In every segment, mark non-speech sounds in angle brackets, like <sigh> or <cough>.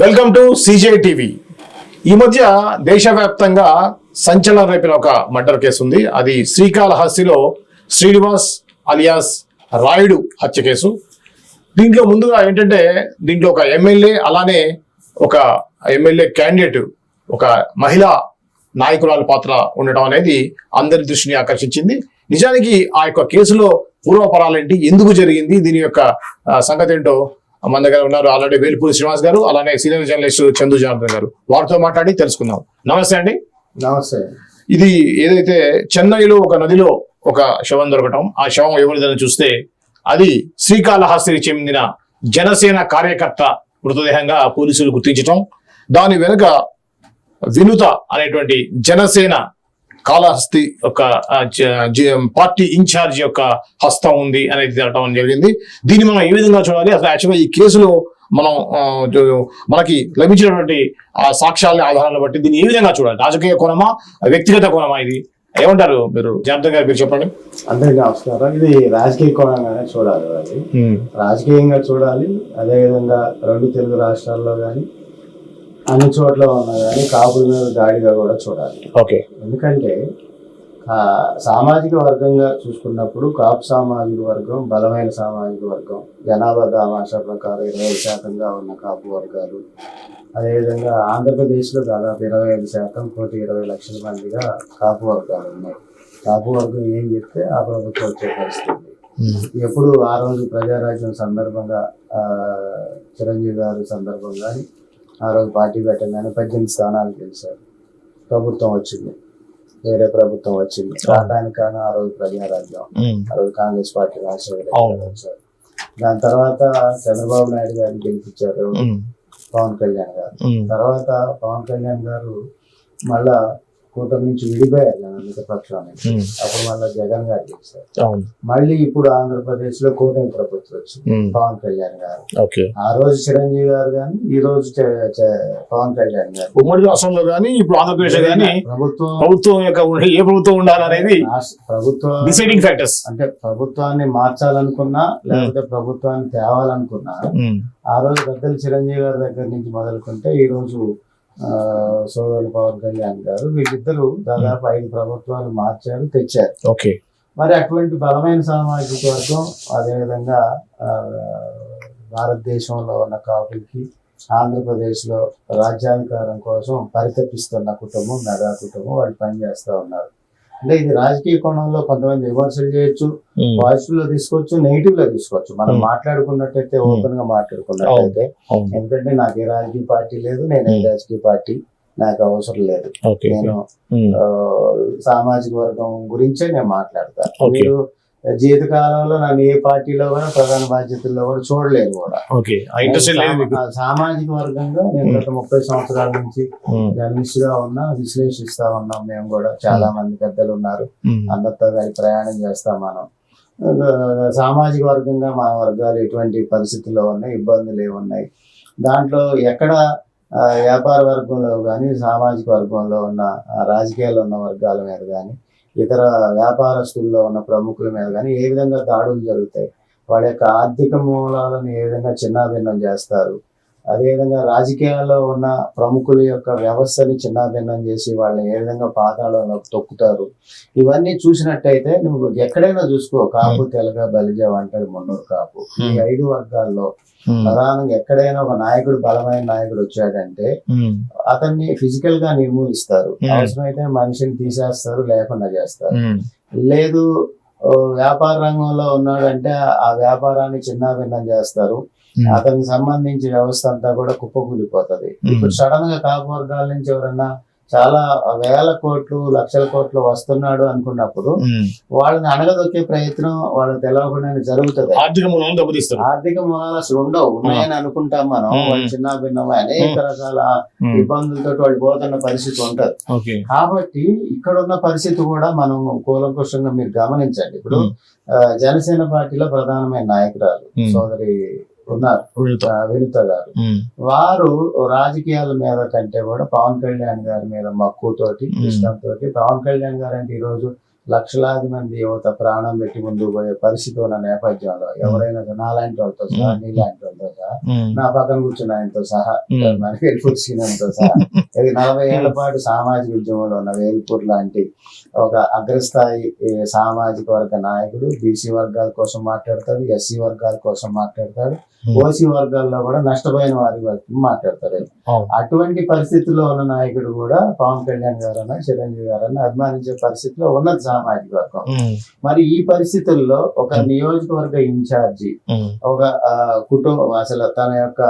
Welcome to CJ TV. ఈ మధ్య దేశవ్యాప్తంగా సంచలనం రేపిన ఒక మర్డర్ కేసు ఉంది. అది శ్రీకాళహస్తిలో శ్రీనివాస్ అలియాస్ రాయుడు హత్య కేసు. దీంట్లో ముందుగా ఏంటంటే దీంట్లో ఒక ఎమ్మెల్యే అలానే ఒక ఎమ్మెల్యే క్యాండిడేట్ ఒక మహిళా నాయకురాల పాత్ర ఉండటం అనేది అందరి దృష్టిని ఆకర్షించింది. నిజానికి ఆ యొక్క కేసులో పూర్వపరాలేంటి? ఎందుకు జరిగింది? దీని యొక్క సంగతి ఏంటో మన దగ్గర ఉన్నారు ఆల్రెడీ వేలుపూరి శ్రీనివాస్ గారు అలానే సీనియర్ జర్నలిస్ట్ చందు జనార్దన్ గారు. వారితో మాట్లాడి తెలుసుకుందాం. నమస్తే అండి. నమస్తే. ఇది ఏదైతే చెన్నైలో ఒక నదిలో ఒక శవం దొరకటం ఆ శవం ఎవరిదని చూస్తే అది శ్రీకాళహస్తికి చెందిన జనసేన కార్యకర్త మృతదేహంగా పోలీసులు గుర్తించటం దాని వెనుక వినుత అనేటువంటి జనసేన కాళహస్తి యొక్క పార్టీ ఇన్ఛార్జ్ యొక్క హస్తం ఉంది అనేది తెలటం జరిగింది. దీన్ని మనం ఏ విధంగా చూడాలి? అసలు యాక్చువల్గా ఈ కేసులో మనం మనకి లభించినటువంటి ఆ సాక్ష్యాల ఆధారాలను బట్టి దీన్ని ఏ విధంగా చూడాలి? రాజకీయ కోణమా? వ్యక్తిగత కోణమా ఇది? ఏమంటారు మీరు? జనార్దన్ గారు మీరు చెప్పండి. అందరికీ నమస్కారం. ఇది రాజకీయ కోణంగానే చూడాలి. అది రాజకీయంగా చూడాలి. అదేవిధంగా రెండు తెలుగు రాష్ట్రాల్లో కానీ అన్ని చోట్ల ఉన్నా కానీ కాపుల మీద దాడిగా కూడా చూడాలి. ఓకే. ఎందుకంటే సామాజిక వర్గంగా చూసుకున్నప్పుడు కాపు సామాజిక వర్గం బలమైన సామాజిక వర్గం జనాభా దామాషా ప్రకారం ఇరవై శాతంగా ఉన్న కాపు వర్గాలు. అదేవిధంగా ఆంధ్రప్రదేశ్లో దాదాపు ఇరవై ఐదు శాతం కోటి ఇరవై లక్షల మందిగా కాపు వర్గాలు ఉన్నాయి. కాపు వర్గం ఏం చెప్తే ఆ ప్రభుత్వం వచ్చే పరిస్థితి. ఎప్పుడు ఆ రోజు ప్రజారాజ్యం సందర్భంగా చిరంజీవి గారి సందర్భం కానీ ఆ రోజు పార్టీ పెట్టగానే పద్దెనిమిది స్థానాలు గెలిచారు. ప్రభుత్వం వచ్చింది. వేరే ప్రభుత్వం వచ్చింది. రావడానికి కారణం ఆ రోజు ప్రజారాజ్యం ఆ రోజు కాంగ్రెస్ పార్టీ వచ్చారు దాని తర్వాత చంద్రబాబు నాయుడు గారిని గెలిపించారు పవన్ కళ్యాణ్ గారు. తర్వాత పవన్ కళ్యాణ్ గారు మళ్ళా కూటమి నుంచి విడిపోయారు కదా మిత్రపక్షానికి అప్పుడు మళ్ళా జగన్ గారు అవును. మళ్ళీ ఇప్పుడు ఆంధ్రప్రదేశ్లో కూటమి ప్రభుత్వం వచ్చింది. పవన్ కళ్యాణ్ గారు. ఓకే. ఆ రోజు చిరంజీవి గారు కానీ ఈ రోజు పవన్ కళ్యాణ్ గారు. ఉమ్మడి రాష్ట్రంలో కానీ ఇప్పుడు ఆంధ్రప్రదేశ్ కానీ ప్రభుత్వం ప్రభుత్వం యొక్క ఏ ప్రభుత్వం ఉండాలనేది ప్రభుత్వం డిసైడింగ్ ఫ్యాక్టర్స్ అంటే ప్రభుత్వాన్ని మార్చాలనుకున్నా లేకపోతే ప్రభుత్వాన్ని తేవాలనుకున్నా ఆ రోజు పెద్దలు చిరంజీవి గారి దగ్గర నుంచి మొదలుకుంటే ఈ రోజు సోదరులు పవన్ కళ్యాణ్ గారు వీళ్ళిద్దరూ దాదాపు ఐదు ప్రభుత్వాలు మార్చారు తెచ్చారు. ఓకే. మరి అటువంటి బలమైన సామాజిక వర్గం అదేవిధంగా భారతదేశంలో ఉన్న కాపులకి ఆంధ్రప్రదేశ్లో రాజ్యాధికారం కోసం పరితపిస్తున్న కుటుంబం మెగా కుటుంబం వాళ్ళు పనిచేస్తూ ఉన్నారు. అంటే ఇది రాజకీయ కోణంలో కొంతమంది విమర్శలు చేయొచ్చు పాజిటివ్లో తీసుకోవచ్చు నెగిటివ్లో తీసుకోవచ్చు మనం. మాట్లాడుకున్నట్టయితే. ఓపెన్గా మాట్లాడుకున్నట్టయితే ఎందుకంటే నాకు ఏ రాజకీయ పార్టీ లేదు నేను ఏ. రాజకీయ పార్టీ నాకు అవసరం లేదు నేను సామాజిక వర్గం గురించే నేను మాట్లాడతాను. మీరు జీవితకాలంలో నన్ను ఏ పార్టీలో కూడా ప్రధాన బాధ్యతల్లో కూడా చూడలేరు కూడా. సామాజిక వర్గంగా నేను గత ముప్పై సంవత్సరాల నుంచి జర్నలిస్ట్గా ఉన్నా విశ్లేషిస్తా ఉన్నాం మేము కూడా చాలా మంది పెద్దలు ఉన్నారు. అందరితో కలిసి ప్రయాణం చేస్తాం మనం. సామాజిక వర్గంగా మా వర్గాలు ఎటువంటి పరిస్థితుల్లో ఉన్నాయి ఇబ్బందులు ఏమున్నాయి దాంట్లో ఎక్కడ వ్యాపార వర్గంలో కానీ సామాజిక వర్గంలో ఉన్న రాజకీయాల్లో ఉన్న వర్గాల మీద కానీ ఇతర వ్యాపారస్తుల్లో ఉన్న ప్రముఖుల మీద కానీ ఏ విధంగా దాడులు జరుగుతాయి? వాళ్ళ యొక్క ఆర్థిక మూలాలను ఏ విధంగా చిన్నాభిన్నం చేస్తారు? అదేవిధంగా రాజకీయాల్లో ఉన్న ప్రముఖుల యొక్క వ్యవస్థని చిన్నాభిన్నం చేసి వాళ్ళని ఏ విధంగా పాతాళంలో తొక్కుతారు. ఇవన్నీ చూసినట్టయితే నువ్వు ఎక్కడైనా చూసుకో కాపు తెలగ బలిజ వంటది మున్నూరు కాపు. ఈ. ఐదు వర్గాల్లో ప్రధానంగా ఎక్కడైనా ఒక నాయకుడు బలమైన నాయకుడు వచ్చాడంటే అతన్ని ఫిజికల్గా నిర్మూలిస్తారు. అవసరమైతే మనిషిని తీసేస్తారు లేకుండా చేస్తారు. లేదు వ్యాపార రంగంలో ఉన్నాడంటే ఆ వ్యాపారాన్ని చిన్నాభిన్నం చేస్తారు. అతనికి సంబంధించి వ్యవస్థ అంతా కూడా కుప్పకూలిపోతది. ఇప్పుడు సడన్గా కాపు వర్గాల నుంచి ఎవరన్నా చాలా వేల కోట్లు లక్షల కోట్లు వస్తున్నాడు అనుకున్నప్పుడు వాళ్ళని అణగదొక్కే ప్రయత్నం వాళ్ళకి తెలవకుండానే జరుగుతుంది. ఆర్థిక మూలం దెబ్బతీస్తారు ఆర్థిక మూలాలు అసలు ఉండవు. ఉన్నాయని అనుకుంటాం మనం. వాళ్ళు చిన్న భిన్నమై అనేక రకాల ఇబ్బందులతో వాళ్ళు పోతున్న పరిస్థితి ఉంటది. కాబట్టి ఇక్కడ ఉన్న పరిస్థితి కూడా మనం కూలంకుషంగా మీరు గమనించండి. ఇప్పుడు జనసేన పార్టీలో ప్రధానమైన నాయకురాలు. సోదరి ఉన్నారు. వినుత గారు. వారు రాజకీయాల మీద కంటే కూడా పవన్ కళ్యాణ్ గారి మీద మక్కువతోటి. ఇష్టంతో పవన్ కళ్యాణ్ గారు అంటే ఈ రోజు లక్షలాది మంది యువత ప్రాణం పెట్టి ముందుకు పోయే పరిస్థితి ఉన్న నేపథ్యంలో ఎవరైనా నాలాంటి వాళ్ళతో సహా. నీలాంటి వాళ్ళతో సహా నా పక్కన కూర్చున్న ఆయనతో సహా మనకి వేల్పూర్ శ్రీనంతో సహా. <laughs> ఇది నలభై ఏళ్ళ పాటు సామాజిక ఉద్యమంలో ఉన్న వేల్పూర్ లాంటి ఒక అగ్రస్థాయి సామాజిక వర్గ నాయకుడు బీసీ వర్గాల కోసం మాట్లాడతాడు ఎస్సీ వర్గాల కోసం మాట్లాడతాడు. ఓసీ వర్గాల్లో కూడా నష్టపోయిన వారి మాట్లాడతాడు అవును. అటువంటి పరిస్థితుల్లో ఉన్న నాయకుడు కూడా పవన్ కళ్యాణ్ గారన్నా చిరంజీవి గారన్నా అభిమానించే పరిస్థితిలో ఉన్నది సామాజిక వర్గం. ఉమ్, మరి ఈ పరిస్థితుల్లో ఒక Hmm. నియోజకవర్గ ఇన్ఛార్జి ఒక కుటుంబం అసలు తన యొక్క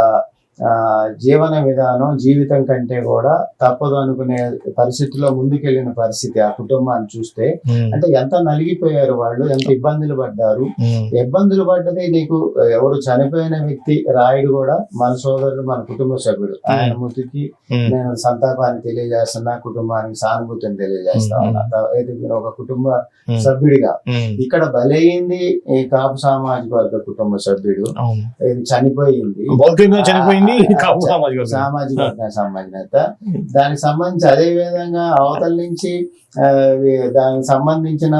జీవన విధానం జీవితం కంటే కూడా తప్పదు అనుకునే పరిస్థితిలో ముందుకెళ్ళిన పరిస్థితి ఆ కుటుంబాన్ని చూస్తే. అంటే ఎంత నలిగిపోయారు వాళ్ళు ఎంత ఇబ్బందులు పడ్డారు. ఇబ్బందులు పడ్డది నీకు ఎవరు చనిపోయిన వ్యక్తి రాయుడు కూడా మన సోదరుడు మన కుటుంబ సభ్యుడు. ఆయన మృతికి నేను సంతాపాన్ని తెలియజేస్తున్నా కుటుంబానికి సానుభూతిని తెలియజేస్తా ఉన్నా ఒక కుటుంబ సభ్యుడిగా. ఇక్కడ బలైంది ఈ కాపు సామాజిక వర్గ కుటుంబ సభ్యుడు. చనిపోయింది ఆ, <laughs> సామాజిక. సామాజిక <laughs> సంబంధిత దానికి సంబంధించి అదే విధంగా అవతల నుంచి దానికి సంబంధించిన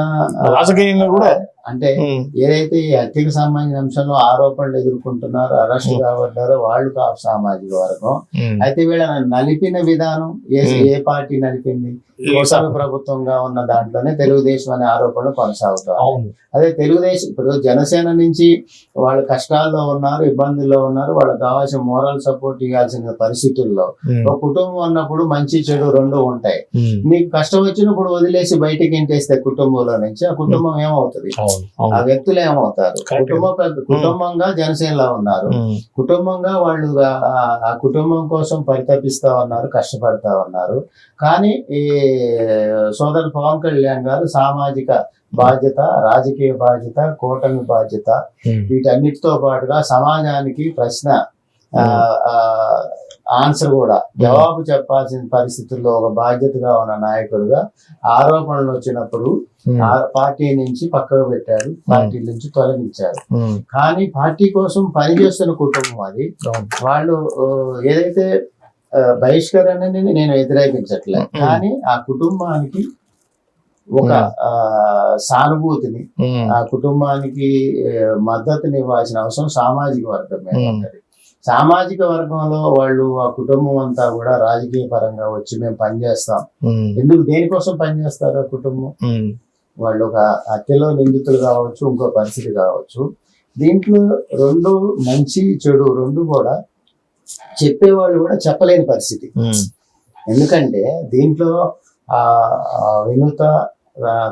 రాజకీయంగా కూడా అంటే ఏదైతే ఈ హత్యకు సంబంధించిన అంశంలో ఆరోపణలు ఎదుర్కొంటున్నారో అరెస్ట్. కాబడ్డారో వాళ్ళు కాపు సామాజిక వర్గం. అయితే వీళ్ళని నలిపిన విధానం ఏ. ఏ పార్టీ నలిపింది? ఏ కూటమి సా- ప్రభుత్వంగా ఉన్న దాంట్లోనే తెలుగుదేశం అనే ఆరోపణలు కొనసాగుతాయి. అవును. అదే తెలుగుదేశం ఇప్పుడు జనసేన నుంచి వాళ్ళు కష్టాల్లో ఉన్నారు ఇబ్బందుల్లో ఉన్నారు వాళ్ళకి కావాల్సిన మోరల్ సపోర్ట్ ఇవ్వాల్సిన పరిస్థితుల్లో ఒక కుటుంబం ఉన్నప్పుడు మంచి చెడు రెండు ఉంటాయి. నీకు కష్టం వచ్చినప్పుడు వదిలేసి బయటికి ఇంటేస్తే కుటుంబంలో నుంచి ఆ కుటుంబం ఏమవుతుంది? ఆ వ్యక్తులు ఏమవుతారు. కుటుంబ పెద్ద కుటుంబంగా జనసేనలో ఉన్నారు. ఉమ్, కుటుంబంగా వాళ్ళు ఆ- కుటుంబం కోసం పరితపిస్తా ఉన్నారు కష్టపడతా ఉన్నారు. కానీ ఈ సోదరు పవన్ కళ్యాణ్ గారు సామాజిక బాధ్యత రాజకీయ బాధ్యత కూటమి బాధ్యత ఉమ్, వీటన్నిటితో పాటుగా సమాజానికి ప్రశ్న ఆన్సర్ కూడా. జవాబు చెప్పాల్సిన పరిస్థితుల్లో ఒక బాధ్యతగా ఉన్న నాయకుడుగా ఆరోపణలు వచ్చినప్పుడు పార్టీ నుంచి పక్కకు పెట్టారు. పార్టీ నుంచి తొలగించారు. కానీ పార్టీ కోసం పనిచేస్తున్న కుటుంబం అది. వాళ్ళు ఏదైతే ఆ, బహిష్కరణని నేను వ్యతిరేకించట్లే. కానీ ఆ కుటుంబానికి ఒక సానుభూతిని ఆ కుటుంబానికి మద్దతుని ఇవ్వాల్సిన అవసరం సామాజిక వర్గం మీద. ఉంటది సామాజిక వర్గంలో వాళ్ళు ఆ కుటుంబం అంతా కూడా రాజకీయ పరంగా వచ్చి మేము పనిచేస్తాం. ఎందుకు దేనికోసం పనిచేస్తారు ఆ కుటుంబం? వాళ్ళు ఒక హత్యలో నిందితులు కావచ్చు ఇంకో పరిస్థితి కావచ్చు. దీంట్లో రెండు మంచి చెడు రెండు కూడా చెప్పేవాళ్ళు కూడా చెప్పలేని పరిస్థితి. ఎందుకంటే దీంట్లో ఆ వినుత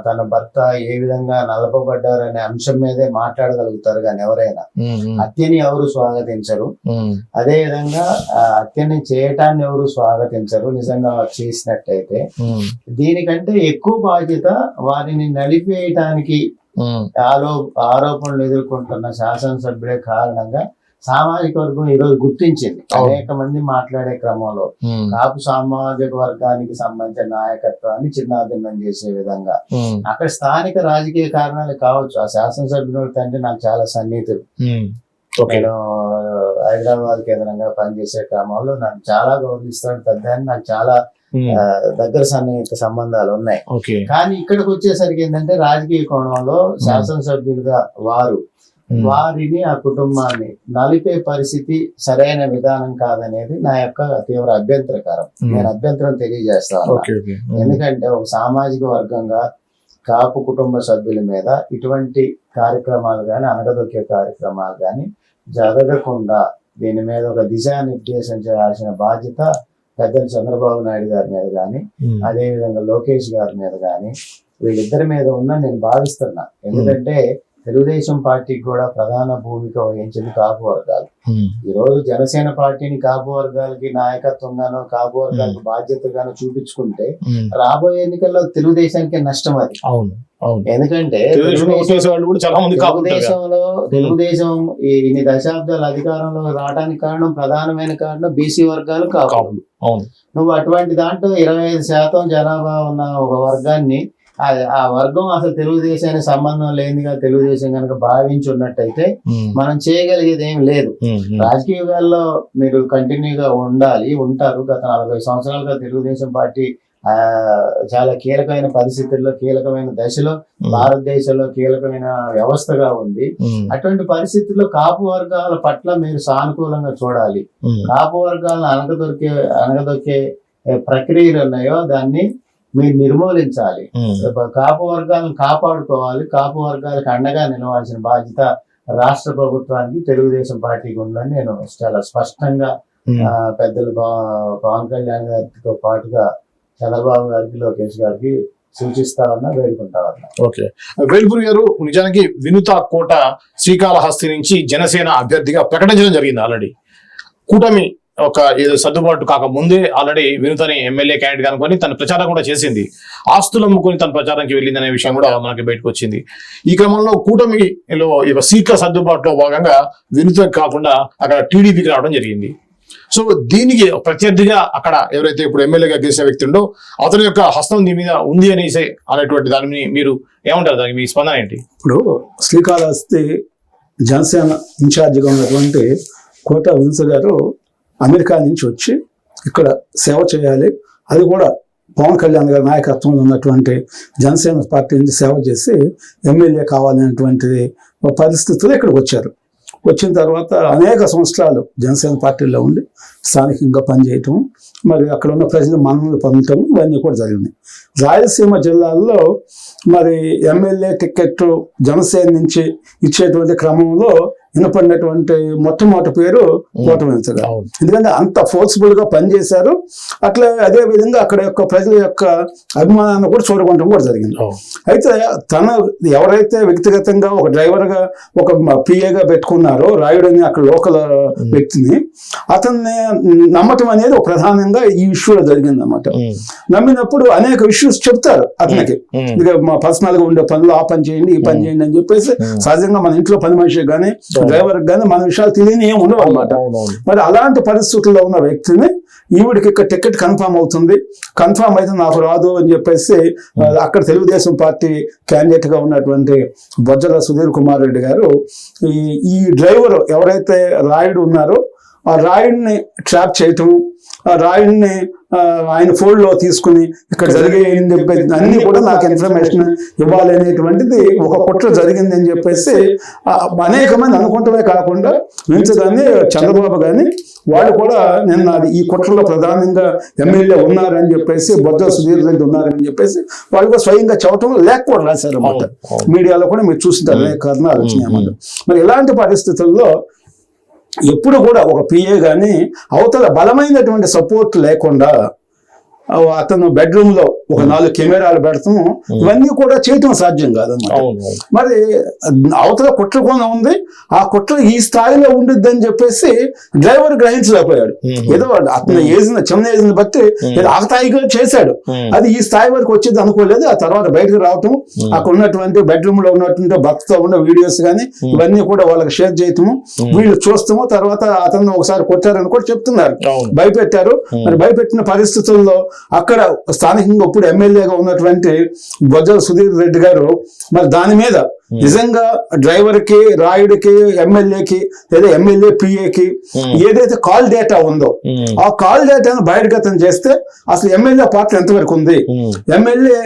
తన భర్త ఏ విధంగా నలపబడ్డారనే అంశం మీదే మాట్లాడగలుగుతారు కానీ ఎవరైనా. హత్యని ఎవరు స్వాగతించరు. అదే విధంగా హత్యని చేయటాన్ని ఎవరు స్వాగతించరు నిజంగా చేసినట్టయితే. దీనికంటే ఎక్కువ బాధ్యత వారిని నలిపేయటానికి ఆరో ఆరోపణలు ఎదుర్కొంటున్న శాసనసభ్యుడే కారణంగా సామాజిక వర్గం ఈరోజు గుర్తించింది. అనేక మంది మాట్లాడే క్రమంలో కాపు సామాజిక వర్గానికి సంబంధించిన నాయకత్వాన్ని చిన్నాభిన్నం చేసే విధంగా. అక్కడ స్థానిక రాజకీయ కారణాలు కావచ్చు. ఆ శాసనసభ్యుల తండ్రి నాకు చాలా ఓకే. నేను హైదరాబాద్ కేంద్రంగా పనిచేసే క్రమంలో నాకు చాలా గౌరవిస్తాడు. పెద్ద. నాకు చాలా దగ్గర సన్నిహిత సంబంధాలు ఉన్నాయి. కానీ ఇక్కడికి వచ్చేసరికి ఏంటంటే రాజకీయ కోణంలో శాసనసభ్యులుగా వారు వారిని ఆ కుటుంబాన్ని నలిపే పరిస్థితి సరైన విధానం కాదనేది నా యొక్క తీవ్ర అభ్యంతరకరం. ఉమ్, నేను అభ్యంతరం తెలియజేస్తాను. ఉమ్, ఎందుకంటే ఒక సామాజిక వర్గంగా కాపు కుటుంబ సభ్యుల మీద ఇటువంటి కార్యక్రమాలు కానీ అనగదొక్కే కార్యక్రమాలు కానీ జరగకుండా దీని మీద ఒక దిశానిర్దేశం చేయాల్సిన బాధ్యత పెద్దలు చంద్రబాబు నాయుడు గారి మీద కానీ ఉమ్, అదే విధంగా లోకేష్ గారి మీద కానీ వీళ్ళిద్దరి మీద ఉన్న నేను భావిస్తున్నా. ఎందుకంటే తెలుగుదేశం పార్టీకి కూడా ప్రధాన భూమిక వహించింది కాపు వర్గాలు. ఈ రోజు జనసేన పార్టీని కాపు వర్గాలకి నాయకత్వంగానో కాపు వర్గాలకు బాధ్యతగానో చూపించుకుంటే రాబోయే ఎన్నికల్లో తెలుగుదేశానికి నష్టం అది. అవును అవును. ఎందుకంటే తెలుగుదేశంలో తెలుగుదేశం- ఇన్ని దశాబ్దాల అధికారంలో రావడానికి కారణం ప్రధానమైన కారణం బీసీ వర్గాలు కాపు నువ్వు అటువంటి దాంట్లో ఇరవై ఐదు శాతం జనాభా ఉన్న ఒక వర్గాన్ని ఆ- ఆ వర్గం అసలు తెలుగుదేశానికి సంబంధం లేనిగా తెలుగుదేశం కనుక భావించి ఉన్నట్టయితే మనం చేయగలిగేది ఏం లేదు. ఉమ్, రాజకీయాల్లో మీరు కంటిన్యూగా ఉండాలి ఉంటారు. గత నలభై సంవత్సరాలుగా తెలుగుదేశం పార్టీ ఆ చాలా కీలకమైన పరిస్థితుల్లో కీలకమైన దశలో భారతదేశంలో కీలకమైన వ్యవస్థగా ఉంది. అటువంటి పరిస్థితుల్లో కాపు వర్గాల పట్ల మీరు సానుకూలంగా చూడాలి. కాపు వర్గాలను అనగదొక్కే అనగదొక్కే ప్రక్రియలు ఉన్నాయో దాన్ని మీరు నిర్మూలించాలి. కాపు వర్గాలను కాపాడుకోవాలి. కాపు వర్గాలకు అండగా నిలవాల్సిన బాధ్యత రాష్ట్ర ప్రభుత్వానికి తెలుగుదేశం పార్టీకి ఉందని నేను చాలా స్పష్టంగా పెద్దలు పవ- పవన్ కళ్యాణ్ గారితో పాటుగా చంద్రబాబు గారికి లోకేష్ గారికి సూచిస్తామన్నా వేడుకుంటామన్నా ఓకే. వేల్పూరి గారు నిజానికి వినుత కోట శ్రీకాళహస్తి నుంచి జనసేన అభ్యర్థిగా ప్రకటించడం జరిగింది ఆల్రెడీ. కూటమి ఒక ఏదో సర్దుబాటు కాక ముందే ఆల్రెడీ వినుతని ఎమ్మెల్యే క్యాండిడేట్ అనుకొని తన ప్రచారం కూడా చేసింది. ఆస్తులు అమ్ముకొని తన ప్రచారానికి వెళ్ళింది అనే విషయం కూడా మనకి బయటకు వచ్చింది. ఈ క్రమంలో కూటమిలో సీట్ల సర్దుబాటులో భాగంగా వినుత కాకుండా అక్కడ టీడీపీకి రావడం జరిగింది. సో దీనికి ప్రత్యర్థిగా అక్కడ ఎవరైతే ఇప్పుడు ఎమ్మెల్యేగా గెలిచిన వ్యక్తి ఉండో అతని యొక్క హస్తం దీని మీద ఉంది అనేసి అనేటువంటి దానిని మీరు ఏమంటారు? దానికి మీ స్పందన ఏంటి? ఇప్పుడు శ్రీకాళహస్తి జనసేన ఇన్ఛార్జిగా ఉన్నటువంటి కోట విన్స గారు అమెరికా నుంచి వచ్చి ఇక్కడ సేవ చేయాలి. అది కూడా పవన్ కళ్యాణ్ గారి నాయకత్వంలో ఉన్నటువంటి జనసేన పార్టీ నుంచి సేవ చేసి ఎమ్మెల్యే కావాలనేటువంటిది పరిస్థితులు ఇక్కడికి వచ్చారు. వచ్చిన తర్వాత అనేక సంవత్సరాలు జనసేన పార్టీలో ఉండి స్థానికంగా పనిచేయటం మరి అక్కడ ఉన్న ప్రజలు మనల్ని పొందటం ఇవన్నీ కూడా జరిగినాయి. రాయలసీమ జిల్లాల్లో మరి ఎమ్మెల్యే టికెట్ జనసేన నుంచి ఇచ్చేటువంటి క్రమంలో వినపడినటువంటి మొట్టమొదటి పేరు కోటమించగా. ఎందుకంటే అంత ఫోర్స్ఫుల్గా పనిచేశారు. అట్లా అదే విధంగా అక్కడ యొక్క ప్రజల యొక్క అభిమానాన్ని కూడా చూడకుంటాం కూడా జరిగింది. అయితే తన ఎవరైతే వ్యక్తిగతంగా ఒక డ్రైవర్గా ఒక పిఏగా పెట్టుకున్నారో రాయుడని అక్కడ లోకల్ వ్యక్తిని అతన్ని నమ్మటం అనేది ఒక ప్రధానంగా ఈ ఇష్యూలో జరిగింది అనమాట నమ్మినప్పుడు అనేక ఇష్యూస్ చెప్తారు అతనికి. ఇక మా పర్సనల్గా ఉండే పనులు ఆ పని చేయండి ఈ పని చేయండి అని చెప్పేసి సహజంగా మన ఇంట్లో పని మనిషి కానీ డ్రైవర్ కానీ మన విషయాలు తెలియని ఏమి ఉండవు అనమాట మరి అలాంటి పరిస్థితుల్లో ఉన్న వ్యక్తిని ఈవిడికి ఇక్కడ టికెట్ కన్ఫర్మ్ అవుతుంది. కన్ఫర్మ్ అయితే నాకు రాదు అని చెప్పేసి అక్కడ తెలుగుదేశం పార్టీ క్యాండిడేట్గా ఉన్నటువంటి బొజ్జల సుధీర్ కుమార్ రెడ్డి గారు ఈ ఈ డ్రైవర్ ఎవరైతే రాయుడు ఉన్నారో ఆ రాయుడిని ట్రాప్ చేయటం ఆ రాయుడిని ఆయన ఫోల్డ్లో తీసుకుని ఇక్కడ జరిగే అన్ని కూడా నాకు ఇన్ఫర్మేషన్ ఇవ్వాలి అనేటువంటిది ఒక కుట్ర జరిగింది అని చెప్పేసి అనేక మంది అనుకుంటమే కాకుండా వించు కానీ చంద్రబాబు కానీ వాళ్ళు కూడా నిన్న ఈ కుట్రలో ప్రధానంగా ఎమ్మెల్యే ఉన్నారని చెప్పేసి బొద్ద సుధీర్ రెడ్డి ఉన్నారని చెప్పేసి వాళ్ళు కూడా స్వయంగా చెప్పటం లేక కూడా రాశారు అన్నమాట. మీడియాలో కూడా మీరు అనేక కారణాలు వచ్చినాయి అన్నమాట మరి ఇలాంటి పరిస్థితుల్లో ఎప్పుడు కూడా ఒక పిఏ కానీ అవతల బలమైనటువంటి సపోర్ట్ లేకుండా అతను బెడ్రూమ్లో ఒక నాలుగు కెమెరాలు పెడతాం ఇవన్నీ కూడా చేయటం సాధ్యం కాదన్నమాట. మరి అవతల కుట్ర కోణం ఉంది. ఆ కుట్ర ఈ స్థాయిలో ఉండిద్ది అని చెప్పేసి డ్రైవర్ గ్రహించలేకపోయాడు. ఏదో అతని ఏజ్ చిన్న ఏజ్ని బట్టి ఏదో ఆగతాయిగా చేశాడు. అది ఈ స్థాయి వరకు వచ్చేది అనుకోలేదు. ఆ తర్వాత బయటకు రావటం అక్కడ ఉన్నటువంటి బెడ్రూమ్లో ఉన్నటువంటి భర్తతో ఉన్న వీడియోస్ కానీ ఇవన్నీ కూడా వాళ్ళకి షేర్ చేయటము. వీళ్ళు చూస్తాము. తర్వాత అతను ఒకసారి కొట్టారని కూడా చెప్తున్నారు. భయపెట్టారు. మరి భయపెట్టిన పరిస్థితుల్లో అక్కడ స్థానికంగా ఇప్పుడు ఎమ్మెల్యేగా ఉన్నటువంటి బొజ్జల సుధీర్ రెడ్డి గారు మరి దాని మీద నిజంగా డ్రైవర్కి రాయుడికి ఎమ్మెల్యేకి లేదా ఎమ్మెల్యే పిఏకి ఏదైతే కాల్ డేటా ఉందో ఆ కాల్ డేటాను బహిర్గతం చేస్తే అసలు ఎమ్మెల్యే పాత్ర ఎంతవరకు ఉంది? ఎమ్మెల్యే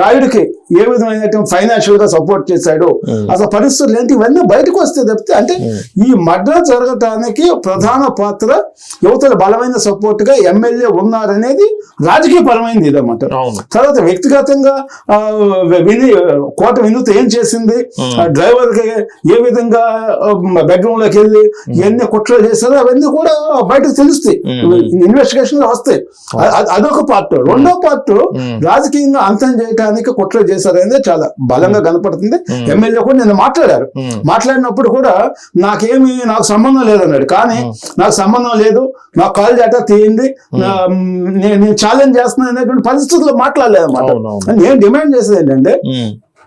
రాయుడికి ఏ విధమైన ఫైనాన్షియల్గా సపోర్ట్ చేశాడు? అసలు పరిస్థితులు ఏంటి? ఇవన్నీ బయటకు వస్తే తప్పితే అంటే ఈ మర్డర్ జరగటానికి ప్రధాన పాత్ర యువతల బలమైన సపోర్ట్గా ఎమ్మెల్యే ఉన్నారనేది రాజకీయ పరమైంది ఇదన్నమాట తర్వాత వ్యక్తిగతంగా విని కోట వినూత ఏం చేసింది? ఆ డ్రైవర్కి ఏ విధంగా బెడ్రూమ్లోకి వెళ్ళి ఎన్ని కుట్రలు చేశారో అవన్నీ కూడా బయటకు తెలుస్తాయి. ఇన్వెస్టిగేషన్లో వస్తాయి. అదొక పార్ట్. రెండో పార్ట్ రాజకీయంగా అంతం చేయడానికి కుట్రలు చేశారనేది చాలా బలంగా కనపడుతుంది. ఎమ్మెల్యే కూడా నిన్న మాట్లాడారు. మాట్లాడినప్పుడు కూడా నాకేమి నాకు సంబంధం లేదన్నాడు. కానీ నాకు సంబంధం లేదు. నాకు కాల్ డేటా తీయండి. నా- నేను నేను ఛాలెంజ్ చేస్తున్నాను అనేటువంటి పరిస్థితుల్లో మాట్లాడలేదు అనమాట అవును. నేను డిమాండ్ చేసేది ఏంటంటే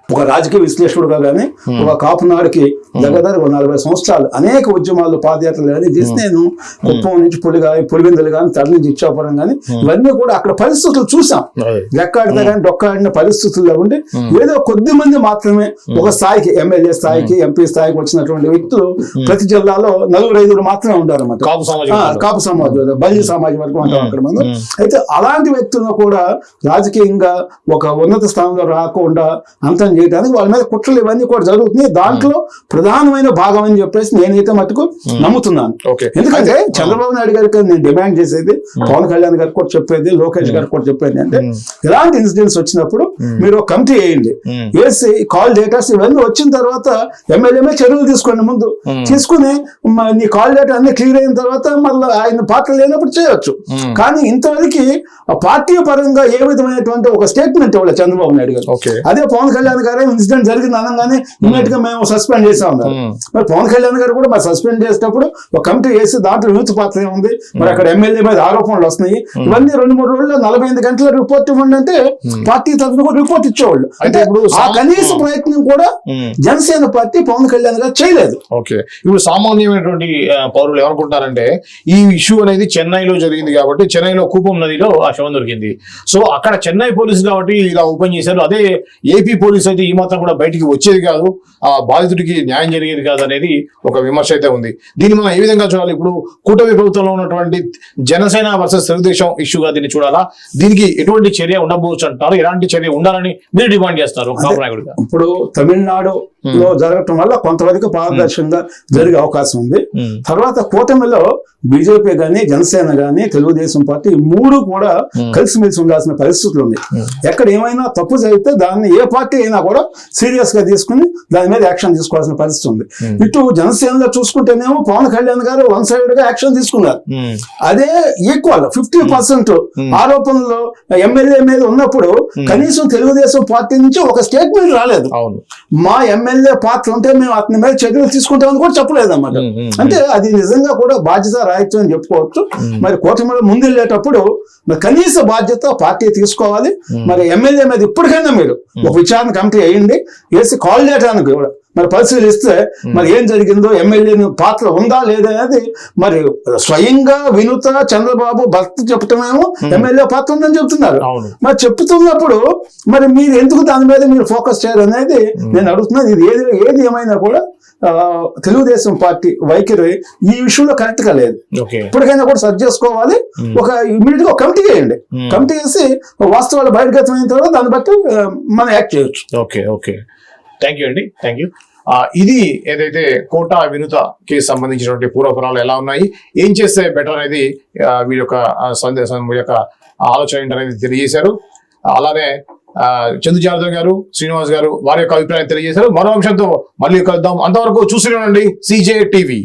ఒక రాజకీయ విశ్లేషకుడుగా కానీ ఒక కాపునాడికి దగ్గర ఒక నలభై సంవత్సరాలు అనేక ఉద్యమాలు పాదయాత్రలు కానీ చేసి నేను కుప్పం నుంచి పులిగా పులివెందులు కానీ తల్లి నుంచి ఇచ్చాపురం కానీ ఇవన్నీ కూడా అక్కడ పరిస్థితులు చూసాం. అదే. రెక్కాడితే కానీ డొక్కాడిన పరిస్థితుల్లో ఉండి ఏదో కొద్ది మంది మాత్రమే ఒక స్థాయికి ఎమ్మెల్యే స్థాయికి ఎంపీ స్థాయికి వచ్చినటువంటి వ్యక్తులు ప్రతి జిల్లాలో నలుగురు ఐదుగురు మాత్రమే ఉంటారు అన్నమాట కాపు సమాజం బల్లి సమాజం వరకు ఉంటాం అక్కడ మనం. అయితే అలాంటి వ్యక్తులను కూడా రాజకీయంగా ఒక ఉన్నత స్థానంలో రాకుండా అంతం చేయడానికి వాళ్ళ మీద కుట్రలు ఇవన్నీ కూడా జరుగుతున్నాయి. దాంట్లో ప్రధానమైన భాగం అని చెప్పేసి నేనైతే మటుకు నమ్ముతున్నాను. ఎందుకంటే చంద్రబాబు నాయుడు గారికి నేను డిమాండ్ చేసేది పవన్ కళ్యాణ్ గారికి కూడా చెప్పేది లోకేష్ గారికి కూడా చెప్పేది అంటే ఇలాంటి ఇన్సిడెంట్స్ వచ్చినప్పుడు మీరు ఒక కమిటీ వేయండి. వేసి కాల్ డేటాస్ ఇవన్నీ వచ్చిన తర్వాత ఎమ్మెల్యేమే చర్యలు తీసుకోండి ముందు. తీసుకుని నీ కాల్ డేటా అన్ని క్లియర్ అయిన తర్వాత మళ్ళీ ఆయన పాత్ర లేనప్పుడు చేయొచ్చు. కానీ ఇంతవరకు పార్టీ పరంగా ఏ విధమైనటువంటి ఒక స్టేట్మెంట్ ఇవ్వలేదు చంద్రబాబు నాయుడు గారు. అదే పవన్ కళ్యాణ్ గారే ఇన్సిడెంట్ జరిగింది అనగానే ఇమ్మీడియట్గా మేము సస్పెండ్ చేసాం అన్నారు. మ్మ్. మరి పవన్ కళ్యాణ్ గారు కూడా మరి సస్పెండ్ చేసేటప్పుడు ఒక కమిటీ వేసి దాంట్లో యూత్ పాత్ర ఏముంది మరి అక్కడ ఎమ్మెల్యే మీద ఆరోపణలు వస్తున్నాయి. ఇవన్నీ రెండు మూడు రోజుల్లో నలభై ఎనిమిది గంటల రిపోర్ట్ ఇవ్వండి అంటే పార్టీ తరఫున కూడా రిపోర్ట్ ఇచ్చేవాళ్ళు. అంటే ఇప్పుడు ఆ కనీస ప్రయత్నం కూడా. జనసేన పార్టీ పవన్ కళ్యాణ్ గారు చేయలేదు. ఓకే. ఇప్పుడు సామాన్యమైనటువంటి పౌరులు ఏమనుకుంటారంటే ఈ ఇష్యూ అనేది చెన్నైలో జరిగింది కాబట్టి చెన్నైలో కూపం నదిలో ఆ శవం దొరికింది. సో అక్కడ చెన్నై పోలీసు కాబట్టి ఇలా ఓపెన్ చేశారు. అదే ఏపీ పోలీసు అయితే ఈ మాత్రం కూడా బయటికి వచ్చేది కాదు ఆ బాధితుడికి న్యాయం జరిగేది కాదు అనేది ఒక విమర్శ అయితే ఉంది. దీన్ని మనం ఏ విధంగా చూడాలి? ఇప్పుడు కూటమి ప్రభుత్వంలో ఉన్నటువంటి జనసేన వర్సెస్ తెలుగుదేశం ఇష్యూగా దీన్ని చూడాలా? దీనికి ఎటువంటి చర్య ఉండబోవచ్చు అంటారు? ఎలాంటి చర్య ఉండాలని మీరు డిమాండ్ చేస్తారు ఇప్పుడు తమిళనాడులో జరగటం వల్ల కొంతవరకు పారదర్శకంగా జరిగే అవకాశం ఉంది. తర్వాత కూటమిలో బీజేపీ గాని జనసేన గాని తెలుగుదేశం పార్టీ మూడు కూడా కలిసిమెలిసి ఉండాల్సిన పరిస్థితులు ఉన్నాయి. ఎక్కడ ఏమైనా తప్పు జరిగితే దాన్ని ఏ పార్టీ అయినా కూడా సీరియస్గా తీసుకుని దాని మీద యాక్షన్ తీసుకోవాల్సిన పరిస్థితి ఉంది. ఇటు జనసేనలో చూసుకుంటేనేమో పవన్ కళ్యాణ్ గారు వన్ సైడ్గా యాక్షన్ తీసుకున్నారు. మ్మ్. అదే ఈక్వల్ ఫిఫ్టీ పర్సెంట్ ఆరోపణలు ఎమ్మెల్యే మీద ఉన్నప్పుడు కనీసం తెలుగుదేశం పార్టీ నుంచి ఒక స్టేట్మెంట్ రాలేదు. మా ఎమ్మెల్యే పాత్ర ఉంటే మేము అతని మీద చర్యలు తీసుకుంటామని కూడా చెప్పలేదు అన్నమాట అంటే అది నిజంగా కూడా బాధ్యత రాయొచ్చు అని చెప్పుకోవచ్చు. మరి కూటమిలో ముందెళ్ళేటప్పుడు మరి కనీస బాధ్యత పార్టీ తీసుకోవాలి. మరి ఎమ్మెల్యే మీద ఇప్పటికైనా మీరు ఒక విచారణ కమిటీ అయింది. వేసి కాల్ చేయడానికి కూడా. మరి పరిశీలిస్తే మరి ఏం జరిగిందో ఎమ్మెల్యే పాత్ర ఉందా లేదా అనేది మరి స్వయంగా వినుత చంద్రబాబు భర్త చెప్పటమేమో ఎమ్మెల్యే పాత్ర ఉందని చెప్తున్నారు. మరి చెప్తున్నప్పుడు మరి మీరు ఎందుకు దాని మీద మీరు ఫోకస్ చేయరు అనేది నేను అడుగుతున్నాను. ఇది ఏది ఏది ఏమైనా కూడా తెలుగుదేశం పార్టీ వైఖరి ఈ విషయంలో కరెక్ట్గా లేదు ఇప్పటికైనా కూడా సర్చ్ చేసుకోవాలి. ఒక ఇమీడియట్గా కమిటీ వేయండి కమిటీ వేసి వాస్తవాలు బయటగతమైన తర్వాత దాన్ని బట్టి మనం యాక్ట్ చేయొచ్చు. Okay okay. థ్యాంక్ యూ అండి థ్యాంక్ యూ ఇది ఏదైతే కోట వినుత కేసు సంబంధించినటువంటి పూర్వపురాలు ఎలా ఉన్నాయి? ఏం చేస్తే బెటర్ అనేది వీరి యొక్క సందేశం వీరి యొక్క ఆలోచన ఏంటనేది తెలియజేశారు. అలానే చందు జార్దవ్ గారు శ్రీనివాస్ గారు వారి యొక్క అభిప్రాయం తెలియజేశారు. మరో అంశంతో మళ్ళీ కలుద్దాం. అంతవరకు చూసి ఉండండి సీజే టీవీ